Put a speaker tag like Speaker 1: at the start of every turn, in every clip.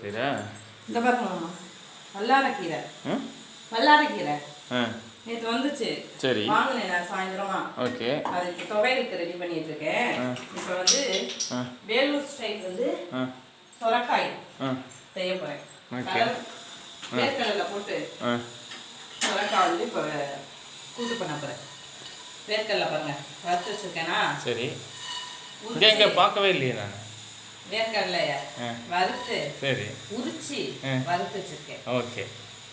Speaker 1: செய்கிற
Speaker 2: இந்த பாருங்க மாமா வல்லாரக்கீரை
Speaker 1: ம்
Speaker 2: வல்லாரக்கீரை
Speaker 1: ஆ.
Speaker 2: நேற்று வந்துச்சு.
Speaker 1: சரி.
Speaker 2: வாங்கினேன் நான் சாயந்தரமா.
Speaker 1: ஓகே.
Speaker 2: அதுக்கு துவையலுக்கு ரெடி பண்ணிட்டு இருக்கேன். இப்போ வந்து வேலூர் ஸ்டைல் வந்து சொரக்காய் செய்ய போறேன். கலர் வேர்க்கடலை போட்டு சொரக்காய் வந்து இப்போ கூட்டு பண்ண போறேன். வேர்க்கடலை பாருங்க வறுத்து வச்சிருக்கேனா?
Speaker 1: சரி. இங்கே பார்க்கவே இல்லையே நான்.
Speaker 2: வேர்க்கடலைய வறுத்து
Speaker 1: சரி.
Speaker 2: உரிச்சு. வறுத்து வச்சிருக்கேன்.
Speaker 1: ஓகே.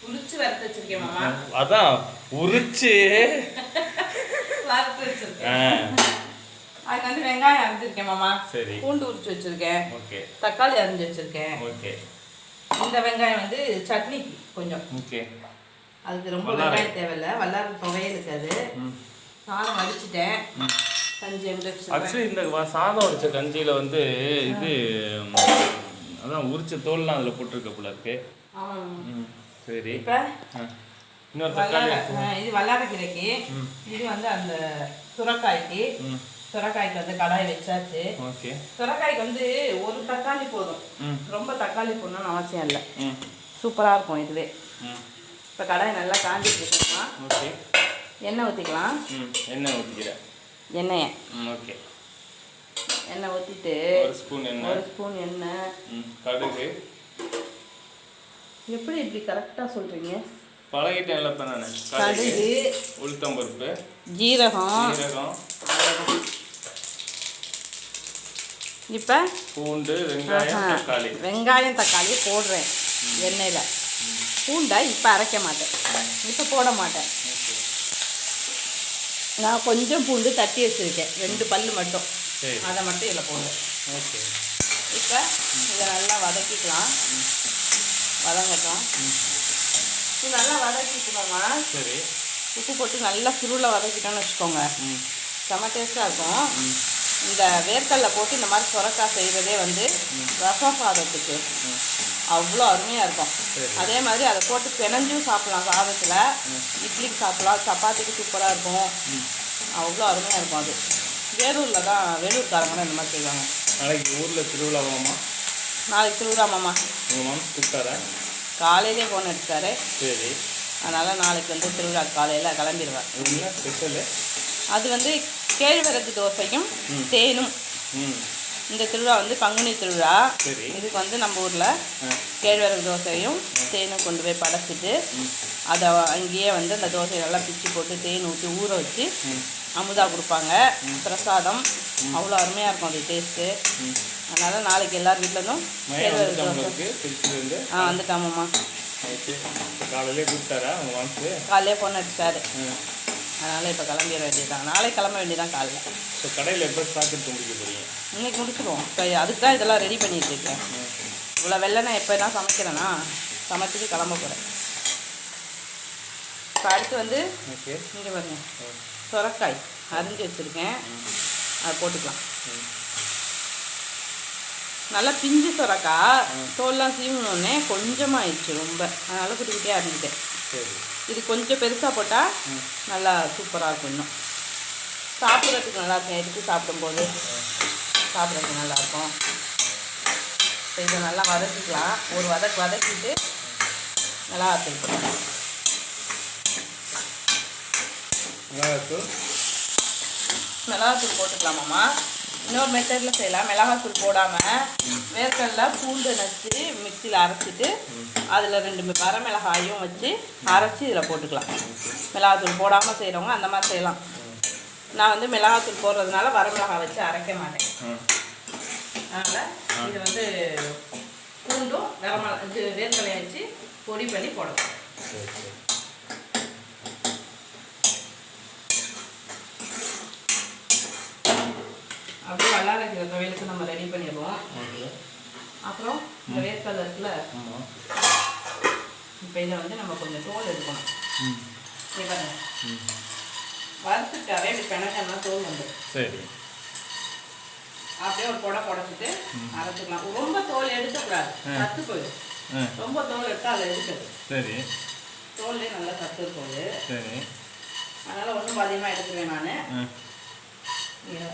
Speaker 2: உரிச்சு வறுத்து வச்சிருக்கேன் மாமா.
Speaker 1: அதான் உரிச்சு.
Speaker 2: வறுத்து வச்சிருக்கேன். அதுக்கு வந்து வெங்காயம் அரைஞ்சிருக்கேன் மாமா.
Speaker 1: சரி.
Speaker 2: பூண்டு உரிச்சு வச்சிருக்கேன்.
Speaker 1: ஓகே.
Speaker 2: தக்காளி அரைஞ்சு வச்சிருக்கேன்.
Speaker 1: ஓகே.
Speaker 2: இந்த வெங்காயம் வந்து சட்னிக்கு கொஞ்சம்.
Speaker 1: ஓகே.
Speaker 2: அதுக்கு ரொம்ப. வெங்காயம் தேவையில்ல. வல்லார துவையலுக்கு அது
Speaker 1: ம்.
Speaker 2: சாதம் வடிச்சிட்டேன்
Speaker 1: ஆக்சுவலி இந்த சாதம் வடிச்ச கஞ்சியில் வந்து இது அதான் உரிச்ச தோல்லாம் அதில் போட்டிருக்க போல இருக்கு. சரி. இன்னொரு தக்காளி
Speaker 2: இது வல்லாரக்கீரைக்கு இது வந்து அந்த சுரக்காய்க்கு சுரக்காய்க்கு வந்து கடாய் வச்சாச்சு.
Speaker 1: ஓகே.
Speaker 2: சுரக்காய்க்கு வந்து ஒரு தக்காளி போதும். ரொம்ப தக்காளி போடணும்னு அவசியம் இல்லை. சூப்பராக இருக்கும் இதுவே. இப்போ கடாய் நல்லா காஞ்சிட்டு இருக்குமா?
Speaker 1: ஓகே.
Speaker 2: எண்ணெய் ஊற்றிக்கலாம்
Speaker 1: எண்ணெய் ஊற்றிக்கிறேன்
Speaker 2: எண்ணெயை.
Speaker 1: ஓகே.
Speaker 2: எண்ணெய் ஊற்றிட்டு
Speaker 1: ஒரு ஸ்பூன் எண்ணெய்.
Speaker 2: ஒரு ஸ்பூன் எண்ணெய்.
Speaker 1: ம் கடுகு.
Speaker 2: எப்படி இப்படி கரெக்டாக சொல்கிறீங்க
Speaker 1: பழகிட்டேன் இப்போ நான். கடுகு.
Speaker 2: கடுகு
Speaker 1: உளுத்தம்பருப்பு
Speaker 2: ஜீரகம்.
Speaker 1: சீரகம்
Speaker 2: இப்போ?
Speaker 1: பூண்டு வெங்காயம் தக்காளி.
Speaker 2: வெங்காயம் தக்காளி போடுறேன் எண்ணெயில். பூண்டை இப்போ அரைக்க மாட்டேன். இப்போ போட மாட்டேன். நான் கொஞ்சம் பூண்டு தட்டி வச்சுருக்கேன். ரெண்டு பல்லு மட்டும். அதை மட்டும் இதில் போடுறேன்
Speaker 1: ஓகே.
Speaker 2: இப்போ இதை நல்லா வதக்கிக்கலாம். வதங்கட்டும். இது நல்லா வதக்கிக்கலாமா
Speaker 1: சரி.
Speaker 2: உப்பு போட்டு நல்லா சுருளை வதக்கிட்டோம்னு வச்சுக்கோங்க.
Speaker 1: ம்.
Speaker 2: செம்ம டேஸ்ட்டாக இருக்கும். இந்த வேர்க்கடலை போட்டு இந்த மாதிரி சுரக்காய் செய்கிறதே வந்து ரசம் சாதத்துக்கு. அவ்வளோ அருமையாக இருக்கும். அதே மாதிரி அதை போட்டு பிணைஞ்சும் சாப்பிடலாம் சாதத்தில். இட்லிக்கு சாப்பிடலாம். சப்பாத்திக்கு சூப்பராக இருக்கும். அவ்வளோ அருமையாக இருக்கும் அது. வேலூரில் தான் வேலூர்காரங்க இந்த மாதிரி செய்வாங்க.
Speaker 1: நாளைக்கு ஊரில்
Speaker 2: நாளைக்கு திருவிழா மாமா.
Speaker 1: உங்கள் மாமா கூப்பிட்டாரா?
Speaker 2: காலையிலே ஃபோன் அடிச்சாரு.
Speaker 1: சரி.
Speaker 2: அதனால் நாளைக்கு வந்து திருவிழா காலையில் கிளம்பிடுவேன் அது வந்து கேழ்வரகு தோசையும் தேனும். இந்த திருவிழா வந்து பங்குனி திருவிழா. இதுக்கு வந்து நம்ம ஊரில் கேழ்வரகு தோசையும் தேனும் கொண்டு போய் படைச்சிட்டு அதை அங்கேயே வந்து அந்த தோசையை நல்லா பிச்சு போட்டு தேன் ஊற்றி ஊற வச்சு அமுதா கொடுப்பாங்க. பிரசாதம். அவ்வளோ அருமையாக இருக்கும் அது டேஸ்ட்டு அதனால் நாளைக்கு எல்லார் வீட்டிலதும்
Speaker 1: மையம்
Speaker 2: கேழ்வரகு தோசை. ஆ வந்துட்டாமம்மா
Speaker 1: ஓகே காலையிலே கூப்பிட்டாரா மாம்சு
Speaker 2: காலையிலே ஃபோன் அதனால் இப்போ கிளம்பிட வேண்டியதான் நாளைக்கு கிளம்ப வேண்டியதான் காலைல
Speaker 1: ஸோ கடையில் எப்போ ஸ்டாக் எடுத்து முடிக்க போகிறீங்க
Speaker 2: இன்னைக்கு முடிச்சிடுவோம் இப்போ அதுக்கு தான் இதெல்லாம் ரெடி பண்ணிட்டு இருக்கேன். இவ்வளோ வெள்ளனை எப்போ நான் சமைக்கிறேன்னா சமைச்சிட்டு கிளம்ப போகிறேன் இப்போ அடுத்து வந்து இங்கே பாருங்க. சுரக்காய். அரிஞ்சு வச்சுருக்கேன். அதை போட்டுக்கலாம். நல்லா பிஞ்சு சுரக்காய் தோல்லாம் சீவனோடனே கொஞ்சமாக ஆயிடுச்சு ரொம்ப. அதனால் குட்டி குட்டியாக
Speaker 1: சரி.
Speaker 2: இது கொஞ்சம் பெருசாக போட்டால் நல்லா சூப்பராக இருக்கும் இன்னும். சாப்பிட்றதுக்கு நல்லா இருக்கும். எடுத்து சாப்பிடும்போது? சாப்பிட்றதுக்கு நல்லாயிருக்கும் இப்போ இதை நல்லா வதக்கிக்கலாம். ஒரு வதக்கு வதக்கிட்டு நல்லா வதக்கிக்கலாம்.
Speaker 1: மிளகாத்தூள்
Speaker 2: போட்டுக்கலாமாம்மா? இன்னொரு மெத்தடில் செய்யலாம். மிளகாத்தூள் போடாமல் வேர்க்கடல பூண்டு நச்சு மிக்சியில் அரைச்சிட்டு அதில் ரெண்டு மி- வரமிளகாயும் வச்சு அரைச்சி இதில் போட்டுக்கலாம். மிளகாத்தூள் போடாமல் செய்கிறவங்க அந்த மாதிரி செய்யலாம். நான் வந்து மிளகாத்தூள் போடுறதுனால வரமிளகாய் வச்சு அரைக்க மாட்டேன். அதனால் இது வந்து பூண்டும் வரமிளகா இது வேர்க்கடலையை வச்சு பொடி பண்ணி போடலாம் அப்படியே வல்லாரைக்கிற துவையலுக்கு நம்ம ரெடி பண்ணிடுவோம். அப்புறம் இந்த வேர்க்கடலை இருக்குல்ல? இப்போ இதை வந்து நம்ம கொஞ்சம் தோல் எடுக்கணும். வறுத்துட்டாவே இப்படி பிணக்கெல்லாம் தோல் வந்து.
Speaker 1: சரி.
Speaker 2: அப்படியே ஒரு புடை புடச்சிட்டு அரைச்சிக்கலாம். ரொம்ப தோல் எடுக்கக்கூடாது. சத்து போயிடும். ரொம்ப தோல் எடுத்தால் அதில் எடுக்குது.
Speaker 1: சரி.
Speaker 2: தோல்லே நல்லா சத்து இருக்குது
Speaker 1: சரி.
Speaker 2: அதனால் ஒன்றும் அதிகமாக எடுத்துருவேன் நான்.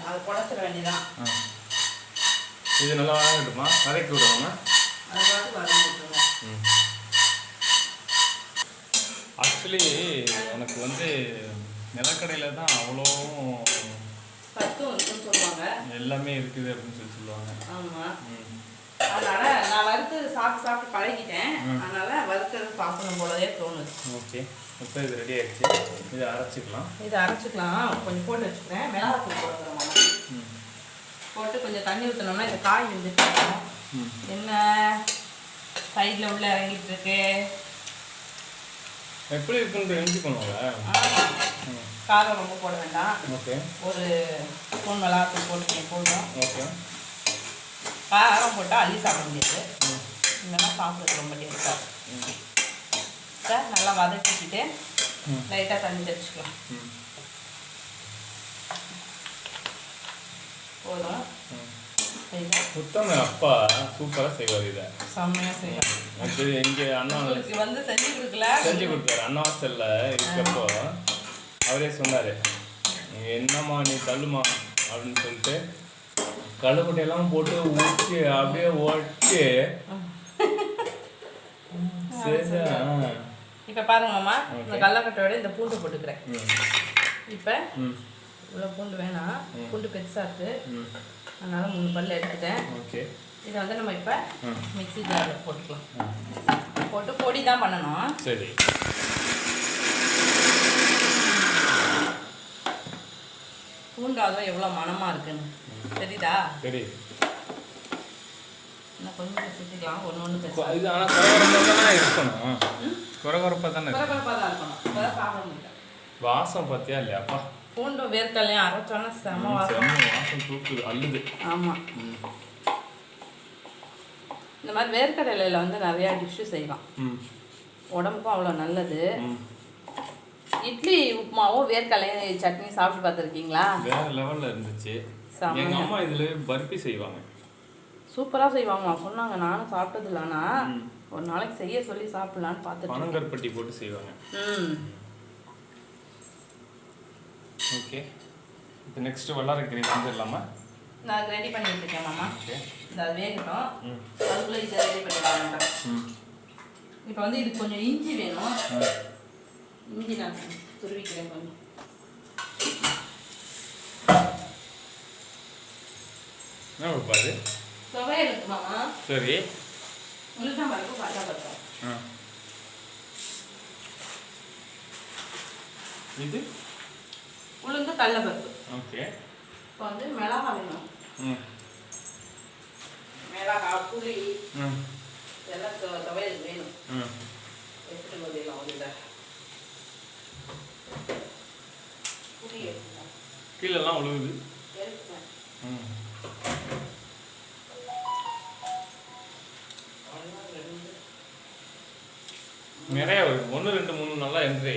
Speaker 2: அது குடச்சிட வேண்டியதான்
Speaker 1: இது நல்லா வதங்கட்டுமா வதக்கி விடுவாங்க
Speaker 2: அது பார்த்து வதங்கிட்டுருங்க
Speaker 1: ஆக்சுவலி எனக்கு வந்து நிலக்கடையில் தான்
Speaker 2: அவ்வளோவும்
Speaker 1: எல்லாமே இருக்குது அப்படின்னு சொல்லி சொல்லுவாங்க.
Speaker 2: ஆமாம் அதனால நான் வறுத்தது சாப்பிட்டு சாப்பிட்டு பழகிட்டேன். அதனால வறுத்தது சாப்பிடணும் போலவே தோணுது.
Speaker 1: ஓகே. இப்போ இது ரெடி ஆயிடுச்சு. இதை அரைச்சிக்கலாம்.
Speaker 2: இதை அரைச்சிக்கலாம். கொஞ்சம் போட்டு வச்சுக்கிறேன். மிளகாத்தூள் போட்டுக்கிறேன் மாமா.
Speaker 1: ம்.
Speaker 2: போட்டு கொஞ்சம் தண்ணி ஊற்றினோம்னா இந்த காய் வந்துட்டு என்ன? சைடில் உள்ள இறங்கிட்டு இருக்கு.
Speaker 1: எப்படி இருக்குன்னு
Speaker 2: ஆமா.
Speaker 1: ம்.
Speaker 2: காரம் ரொம்ப போட வேண்டாம்.
Speaker 1: ஓகே.
Speaker 2: ஒரு ஸ்பூன் மிளகாத்தூள் போட்டுக்கணும் போதும்
Speaker 1: ஓகே.
Speaker 2: காரம் போட்டால் அள்ளி சாப்பிட முடியாது.
Speaker 1: ம்.
Speaker 2: இல்லைன்னா சாப்பிட்றது ரொம்ப டேஸ்ட்டாக
Speaker 1: ம்.
Speaker 2: சார் நல்லா வதக்கிக்கிட்டு லைட்டாக தண்ணி தெளிச்சுக்கலாம்.
Speaker 1: ம்.
Speaker 2: போதும்.
Speaker 1: உத்தம அப்பா சூப்பராக செய்வார் இதை.
Speaker 2: செம்மையாக
Speaker 1: அது இங்கே அண்ணா
Speaker 2: வந்து செஞ்சு கொடுக்கல?
Speaker 1: செஞ்சு கொடுத்தாரு அண்ணா இருக்கப்போ அவரே சொன்னார் என்னம்மா நீ தள்ளுமா? அப்படின்னு சொல்லிட்டு கழுகுட்டையெல்லாம் போட்டு ஊற்றி அப்படியே ஆ.
Speaker 2: இப்போ பாருங்க மாமா இந்த
Speaker 1: Okay.
Speaker 2: கடலக்கட்டையோட இந்த பூண்டு போட்டுக்கிறேன். இப்போ இவ்வளோ பூண்டு வேணாம். பூண்டு பெருசாக இருக்குது அதனால மூணு பல்ல எடுத்துட்டேன்.
Speaker 1: ஓகே.
Speaker 2: இதை வந்து நம்ம இப்போ
Speaker 1: ம்
Speaker 2: மிக்ஸி ஜாரில் போட்டுக்கலாம். போட்டு பொடி தான் பண்ணணும்.
Speaker 1: சரி.
Speaker 2: பூண்டாதும் எவ்வளோ மணமாக இருக்குன்னு. தெரியுதா? இன்னும் கொஞ்சம் சுற்றிக்கலாம் ஒன்று ஒன்று
Speaker 1: இது ஆனால் குறகுறப்பாக தானே இருக்கணும். குறகுறப்பாக தானே.
Speaker 2: குறகுறப்பாக தான் இருக்கணும். சாப்பிட
Speaker 1: வாசம் பார்த்தியா இல்லையாப்பா
Speaker 2: பூண்டும் வேர்க்கல்லையும் அரைச்சோன்னா செம வாசம்.
Speaker 1: வாசம் தூக்குது அள்ளுது.
Speaker 2: ஆமாம் இந்த மாதிரி வேர்க்கடலையில் வந்து நிறையா டிஷ்ஷு செய்யலாம்
Speaker 1: ம்.
Speaker 2: உடம்புக்கும் அவ்வளோ நல்லது. இட்லி உப்புமாவும் வேர்க்கடலையும் சட்னி சாப்பிட்டு பார்த்துருக்கீங்களா?
Speaker 1: வேற லெவல்ல இருந்துச்சு.
Speaker 2: செமையா.
Speaker 1: எங்க அம்மா இதுல பர்பி செய்வாங்க.
Speaker 2: சூப்பராக செய்வாங்கம்மா சொன்னாங்க நானும் சாப்பிட்டதில்ல. ஆனால். ஒரு நாளைக்கு செய்ய சொல்லி சாப்பிட்லான்னு பார்த்துட்டு
Speaker 1: பனங்கற்பட்டி போட்டு செய்வாங்க. ஓகே. இப்போ நெக்ஸ்ட் வல்லார கிரேவி செஞ்சிடலாமா?
Speaker 2: நான் ரெடி பண்ணிட்டு இருக்கேன் மாமா. இந்த அது வேகட்டும். அதுக்குள்ளே இதை ரெடி பண்ணிடலாம்
Speaker 1: ம்.
Speaker 2: இப்போ வந்து இதுக்கு கொஞ்சம் இஞ்சி வேணும். இஞ்சி நான் துருவிக்கிறேன் கொஞ்சம்.
Speaker 1: என்ன கொடுப்பாரு
Speaker 2: துவையலுக்கு மாமா.
Speaker 1: சரி.
Speaker 2: உளுத்தம் பருப்பு கடலை பருப்பு
Speaker 1: ஆ. இது?
Speaker 2: உளுந்து கடலை பருப்பு
Speaker 1: ஓகே.
Speaker 2: இப்போ வந்து மிளகா வேணும்.
Speaker 1: ம்.
Speaker 2: மிளகா புளி
Speaker 1: ம்.
Speaker 2: இதெல்லாம் துவ- துவையலுக்கு வேணும்.
Speaker 1: ம்.
Speaker 2: எடுத்துட்டு ஒரு இதை புளி
Speaker 1: கீழெல்லாம் உழுவுது. ம். நிறைய வருது ஒன்று ரெண்டு மூணு நல்லா என்ட்ரி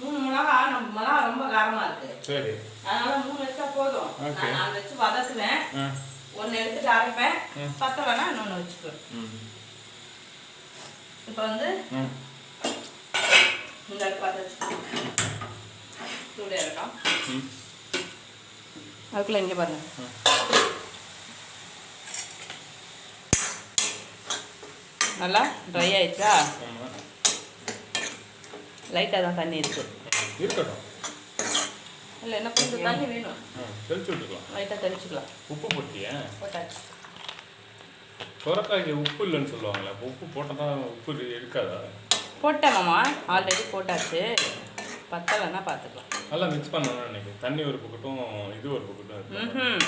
Speaker 2: மூணு மிளகா நம்ம மிளகா ரொம்ப காரமா இருக்கு.
Speaker 1: சரி.
Speaker 2: அதனால மூணு வச்சா போதும். நான் நாலு வச்சு வதக்குவேன். ஒன்று எடுத்துட்டு அரைப்பேன். பத்த வேணா இன்னொன்று வச்சுக்குவேன் இப்போ வந்து இந்த பற்ற வச்சுக்கோங்க அதுக்குள்ள இங்கே பாருங்க. நல்லா ட்ரை ஆயிடுச்சா?
Speaker 1: ஆமாம்
Speaker 2: லைட்டாக தான் தண்ணி இருக்கு.
Speaker 1: இருக்கட்டும்.
Speaker 2: இல்லை என்ன கொஞ்சம் தண்ணி வேணும்.
Speaker 1: தெளிச்சு விட்டுக்கலாம்.
Speaker 2: லைட்டாக தெளிச்சுக்கலாம்.
Speaker 1: உப்பு போட்டியா?
Speaker 2: போட்டாச்சு.
Speaker 1: சுரக்காய்க்கு உப்பு இல்லைன்னு சொல்லுவாங்களே உப்பு போட்டால் தான் உப்பு இரு- இருக்காதா?
Speaker 2: போட்டேன் மாமா ஆல்ரெடி போட்டாச்சு. பத்தலைன்னா பார்த்துக்கலாம்.
Speaker 1: நல்லா மிக்ஸ் பண்ணணும்னு நினைக்கிறேன். தண்ணி ஒரு பக்கட்டும் இது ஒரு பக்கட்டும்
Speaker 2: ம்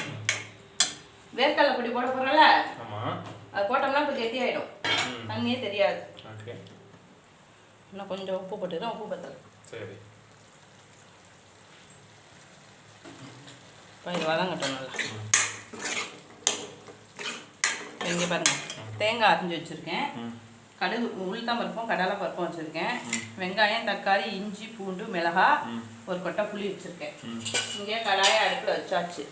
Speaker 2: வேர்க்கடலை பொடி போட போகிறோம்ல
Speaker 1: ஆமாம்
Speaker 2: அது போட்டோம்னா இப்போ கெட்டி ஆகிடும் தண்ணியே தெரியாது.
Speaker 1: ஓகே.
Speaker 2: இன்னும் கொஞ்சம் உப்பு போட்டுக்கிறேன் உப்பு பத்தலை.
Speaker 1: சரி.
Speaker 2: இப்போ இது வதங்கட்டும் நல்லா. இங்கே பாருங்க. தேங்காய் அரைஞ்சி வச்சுருக்கேன். கடுகு உளுத்தம் பருப்பும் கடலை பருப்பும் வச்சுருக்கேன். வெங்காயம் தக்காளி இஞ்சி பூண்டு மிளகா ஒரு கொட்டை புளி வச்சுருக்கேன். இங்கே கடாயை அடுப்பில் வச்சாச்சு.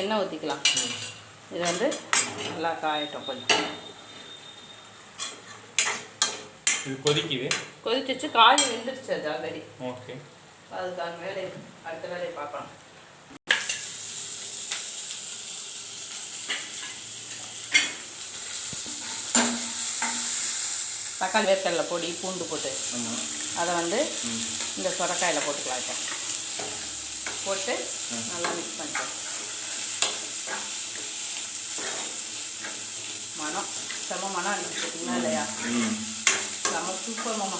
Speaker 2: எண்ணெய் ஊற்றிக்கலாம் இது வந்து நல்லா காயட்டும் கொஞ்சம்.
Speaker 1: இது கொதிக்குது?
Speaker 2: கொதிச்சிச்சு காய் வெந்துருச்சு அது ஆல்ரெடி
Speaker 1: ஓகே.
Speaker 2: அதுக்கான வேலை அடுத்த வேலையை பார்க்கலாம் தக்காளி வேர்க்கடலை பொடி பூண்டு போட்டு அதை வந்து இந்த சொரக்காயில் போட்டுக்கலாம் இப்போ. போட்டு நல்லா மிக்ஸ் பண்ணிக்கலாம் மனம் செம்ம மனம் அடிச்சு பார்த்தீங்களா இல்லையா?
Speaker 1: ம்.
Speaker 2: செம்ம சூப்பர் மாமா.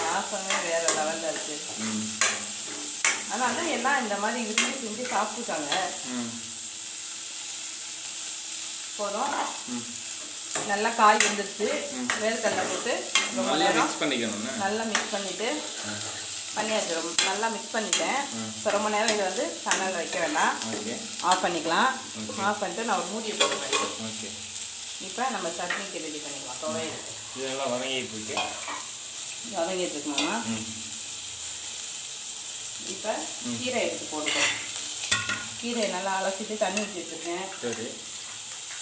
Speaker 2: வாசமே வேறு லெவலில் இருக்குது தான் எல்லாம் இந்த மாதிரி விரும்பி செஞ்சு சாப்பிட்டுருக்காங்க போதும். நல்லா காய் வந்துருச்சு. வேர்க்கடலை போட்டு ரொம்ப
Speaker 1: நல்லா
Speaker 2: நேரம் நல்லா மிக்ஸ் பண்ணிவிட்டு பண்ணியாச்சு. ரொம்ப நல்லா மிக்ஸ் பண்ணிட்டேன். இப்போ ரொம்ப நேரம் இதை வந்து சன்னல் வைக்க வேண்டாம் ஆஃப் பண்ணிக்கலாம். ஆஃப் பண்ணிட்டு நான் ஒரு மூடியை போட்டுக்கிறேன்.
Speaker 1: ஓகே.
Speaker 2: இப்போ நம்ம சட்னிக்கு ரெடி பண்ணிக்கலாம். துவையல்
Speaker 1: இதெல்லாம் வதங்கிட்டு இருக்கு.
Speaker 2: வதங்கிட்டு இருக்குமாமா
Speaker 1: ம்.
Speaker 2: இப்போ கீரை எடுத்து போட்டுக்கலாம். கீரையை நல்லா அலசிட்டு தண்ணி ஊற்றி வச்சுருக்கேன்
Speaker 1: சரி.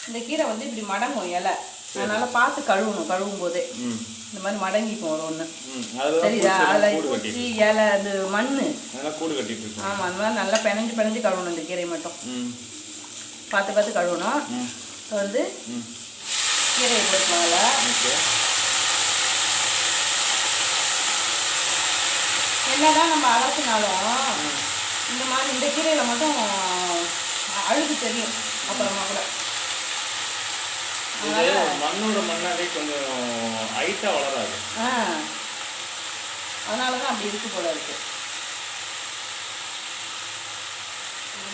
Speaker 2: இந்த கீரை வந்து இப்படி மடங்கும் இலை. அதனால் பார்த்து கழுவணும் கழுவும் போதே இந்த மாதிரி மடங்கிக்கும் ஒரு ஒன்று சரிதா அதில் இலை அது மண் ஆமாம் அந்த மாதிரி நல்லா பிணைஞ்சு பிணைஞ்சு கழுவணும் இந்த கீரை மட்டும். பார்த்து பார்த்து கழுவணும். வந்து கீரையை போட்டுக்கலாம் அதில்
Speaker 1: ஓகே.
Speaker 2: என்னதான் நம்ம அலசினாலும் இந்த மாதிரி இந்த கீரையில் மட்டும் அழுகு தெரியும் அப்புறமா கூட.
Speaker 1: மண்ணோட மண்ணாவே கொஞ்சம் ஹைட்டாக வளராது.
Speaker 2: ஆ. அதனால தான் அப்படி இருக்கு போல இருக்கு.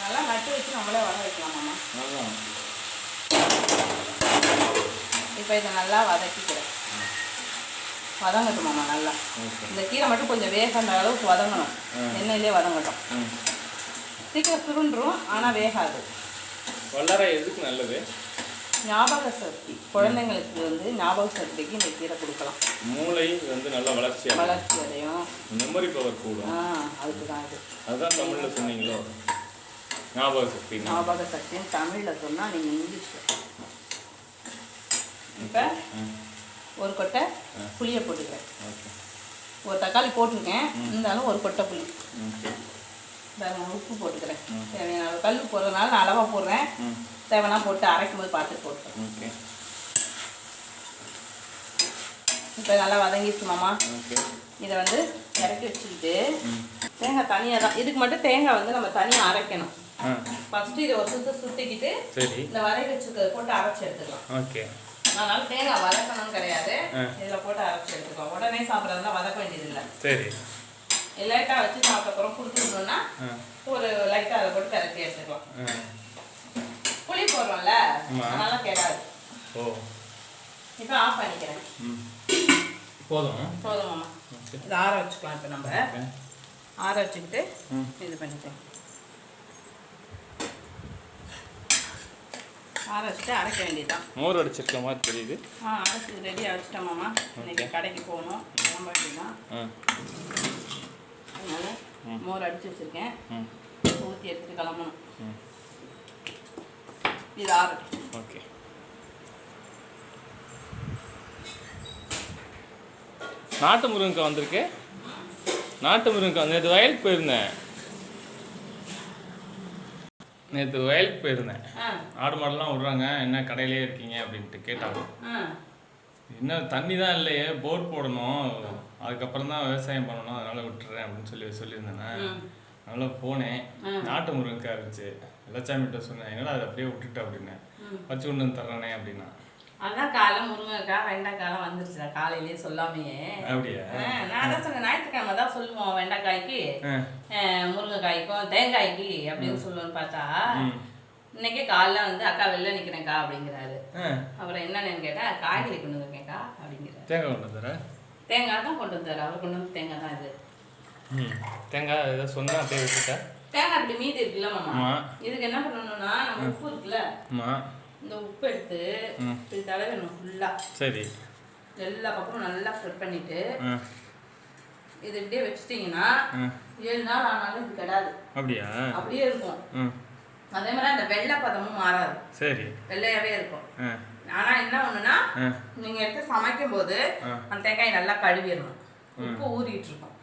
Speaker 2: நல்லா நட்டு வச்சு நம்மளே வர வைக்கலாமாம்மா? இப்போ இதை நல்லா வதக்கிக்கிறேன். வதங்கட்டுமாம்மா நல்லா. இந்த கீரை மட்டும் கொஞ்சம் வேகாத அளவுக்கு வதங்கணும். எண்ணெயிலே வதங்கட்டும். சீக்கிரம் சுருண்டுரும் ஆனால் வேகாது.
Speaker 1: வல்லாரை எதுக்கு நல்லது?
Speaker 2: ஞாபக சக்தி. குழந்தைங்களுக்கு வந்து ஞாபக சக்திக்கு இந்த கீரை கொடுக்கலாம்.
Speaker 1: மூளை வந்து நல்லா வளர்ச்சியாக
Speaker 2: வளர்ச்சி அடையும்.
Speaker 1: மெமரி பவர் கூடும்.
Speaker 2: ஆ அதுக்கு தான் இது.
Speaker 1: அதுதான் தமிழில் சொன்னீங்களோ? ஞாபக சக்தி.
Speaker 2: ஞாபக சக்தின்னு தமிழில் சொன்னால் நீங்கள் இங்கிலீஷில். இப்போ ஒரு கொட்டை புளியை போட்டுக்கிறேன். ஒரு தக்காளி போட்டிருக்கேன். இருந்தாலும் ஒரு கொட்டை புளி. உப்பு போட்டுக்கிறேன். தேவையான அளவு கல் போடுறதுனால நான் அளவாக போடுறேன். தேவைன்னா போட்டு அரைக்கும் போது பார்த்துட்டு போட்டுக்கிறேன் இப்போ நல்லா வதங்கிடுச்சு மாமா. இதை வந்து இறக்கி வச்சுக்கிட்டு தேங்காய் தனியாக தான் இதுக்கு மட்டும் தேங்காய் வந்து நம்ம தனியாக அரைக்கணும். ஃபஸ்ட்டு இதை ஒரு சுற்று சுற்றிக்கிட்டு இந்த வரை வச்சுருக்கிறத போட்டு அரைச்சி எடுத்துக்கலாம்.
Speaker 1: ஓகே.
Speaker 2: அதனால தேங்காய் வதக்கணும் கிடையாது. இதில் போட்டு அரைச்சி எடுத்துக்கலாம் உடனே சாப்பிட்றதுலாம் வதக்க வேண்டியதில்லை.
Speaker 1: சரி.
Speaker 2: லைட்டாக வச்சு சாப்பிட்ட அப்புறம் கொடுத்துருந்தோம்னா ஒரு லைட்டாக அதை போட்டு கரைச்சி எடுத்துக்கலாம். புளி போடுறோம்ல. அதனால கேடாது.
Speaker 1: ஓ.
Speaker 2: இப்போ ஆஃப் பண்ணிக்கிறேன்.
Speaker 1: ம். போதும்?
Speaker 2: போதும் இதை ஆற வச்சுக்கலாம் இப்போ நம்ம. ஆற வச்சுக்கிட்டு இது பண்ணிக்கலாம். ஆற வச்சுட்டு அரைக்க வேண்டியதுதான்.
Speaker 1: மோர் அடிச்சிருக்க மாதிரி தெரியுது.
Speaker 2: ஆ அரைச்சி ரெடி அரைச்சிட்டோம் மாமா. இன்னைக்கு கடைக்கு போகணும். கிளம்ப வேண்டியதான் அதனால மோர் அடிச்சு வச்சிருக்கேன். ஊற்றி எடுத்துட்டு கிளம்பணும். இது ஆறட்டும்.
Speaker 1: ஓகே நாட்டு முருங்கக்காய் வந்திருக்கு. நாட்டு முருங்கக்காய் நேற்று வயலுக்கு போயிருந்தேன். நேற்று வயலுக்கு போயிருந்தேன். ஆடு மாடெல்லாம் விட்றாங்க. என்ன கடையிலே இருக்கீங்க அப்படின்ட்டு கேட்டாங்க. இன்னும் தண்ணி தான் இல்லையே போர் போடணும். அதுக்கப்புறம் தான் விவசாயம் பண்ணணும் அதனால விட்டுறேன் அப்படின்னு சொல்லி சொல்லியிருந்தேனே. அதனால போனேன். நாட்டு முருங்கக்காய் இருந்துச்சு. லட்சாமிட்ட சொன்னேன் என்னடா அதை அப்படியே விட்டுட்டு? அப்படின்னேன் வச்சு கொண்டு வந்து தர்றேனே அப்படின்னா.
Speaker 2: அதான் காலை முருங்கைக்காய் வெண்டைக்காய்லாம் வந்துருச்சுடா காலையிலேயே சொல்லாமையே.
Speaker 1: அப்படியா?
Speaker 2: நான் தான் சொன்னேன் ஞாயிற்றுக்கிழமை தான் சொல்லுவோம் வெண்டைக்காய்க்கு. முருங்கைக்காய்க்கும் தேங்காய்க்கு அப்படின்னு சொல்லுவோன்னு பார்த்தா. இன்னைக்கே காலைல வந்து அக்கா வெளில நிற்கிறேன்க்கா அப்படிங்கிறாரு. அப்புறம் என்னன்னு கேட்டேன் காய்கறி கொண்டு வந்திருக்கேன்க்கா அப்படிங்கிறாரு.
Speaker 1: தேங்காய் கொண்டு தர
Speaker 2: தேங்காய் தான் கொண்டு வந்தாரு. அவர் கொண்டு வந்து தேங்காய் தான் இது.
Speaker 1: தேங்காய் ஏதோ சொன்னா அப்படியே விட்டுட்டேன்
Speaker 2: தேங்காய் இப்படி மீதி இருக்குல்ல மாமா? இதுக்கு என்ன பண்ணணும்னா நம்ம உப்பு இருக்குல்ல? இந்த உப்பு எடுத்து. இது தடவணும் ஃபுல்லாக
Speaker 1: சரி.
Speaker 2: எல்லா பக்கமும் நல்லா ஸ்ப்ரெட் பண்ணிட்டு இது இப்படியே வச்சிட்டிங்கன்னா ஏழு நாள் ஆனாலும் இது கெடாது.
Speaker 1: அப்படியா?
Speaker 2: அப்படியே இருக்கும். அதே மாதிரி அந்த வெள்ளை பதமும் மாறாது.
Speaker 1: சரி.
Speaker 2: வெள்ளையாவே இருக்கும். ஆனா என்ன ஒண்ணுன்னா நீங்க எடுத்து சமைக்கும் போது. அந்த தேங்காய் நல்லா கழுவிடணும். உப்பு ஊறிட்டு இருக்கும்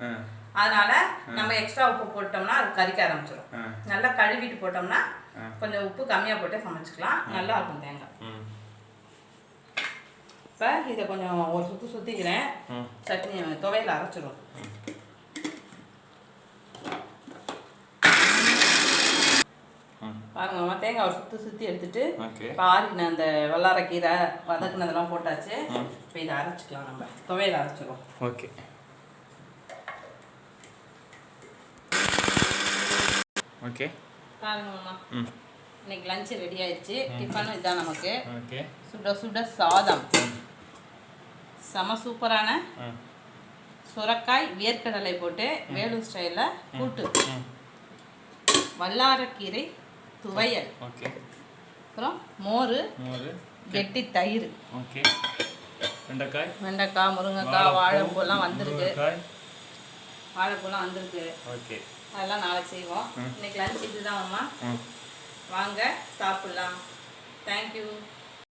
Speaker 2: அதனால நம்ம எக்ஸ்ட்ரா உப்பு போட்டோம்னா அது கறிக்க ஆரம்பிச்சிடும் நல்லா கழுவிட்டு போட்டோம்னா. கொஞ்சம் உப்பு கம்மியா போட்டு சமைச்சுக்கலாம். நல்லா இருக்கும் தேங்காய். இப்போ இதை கொஞ்சம் ஒரு சுற்று சுற்றிக்கிறேன் சட்னி துவையில் அரைச்சிடும்
Speaker 1: ம்
Speaker 2: பாருங்க மாமா தேங்காய் சுற்றி சுற்றி எடுத்துட்டு இப்போ ஆறின அந்த வல்லாரக்கீரை வதக்குனதெல்லாம் போட்டாச்சு. இப்போ இதை அரைச்சிக்கலாம் நம்ம. துவையில் அரைச்சிடும்
Speaker 1: ஓகே. ஓகே.
Speaker 2: பாருங்க மாமா.
Speaker 1: ம்.
Speaker 2: இன்னைக்கு லஞ்சு ரெடி ஆயிடுச்சு. டிஃபனும் இதான் நமக்கு.
Speaker 1: ஓகே.
Speaker 2: சுட சுட சாதம். செம சூப்பரான சுரக்காய் வேர்க்கடலை போட்டு வேலூர் ஸ்டைலில் கூட்டு. வல்லாரக்கீரை துவையல்.
Speaker 1: ஓகே.
Speaker 2: அப்புறம் மோர்
Speaker 1: மோர்
Speaker 2: கெட்டி தயிர்.
Speaker 1: ஓகே. வெண்டைக்காய்.
Speaker 2: வெண்டைக்காய் முருங்கைக்காய் வாழைப்பூலாம் வந்திருக்கு. வாழைப்பூலாம் வந்திருக்கு.
Speaker 1: ஓகே.
Speaker 2: அதெல்லாம் நாளைக்கு செய்வோம். இன்னைக்கு லஞ்ச் இதுதான் வாங்க சாப்பிட்லாம். தேங்க்யூ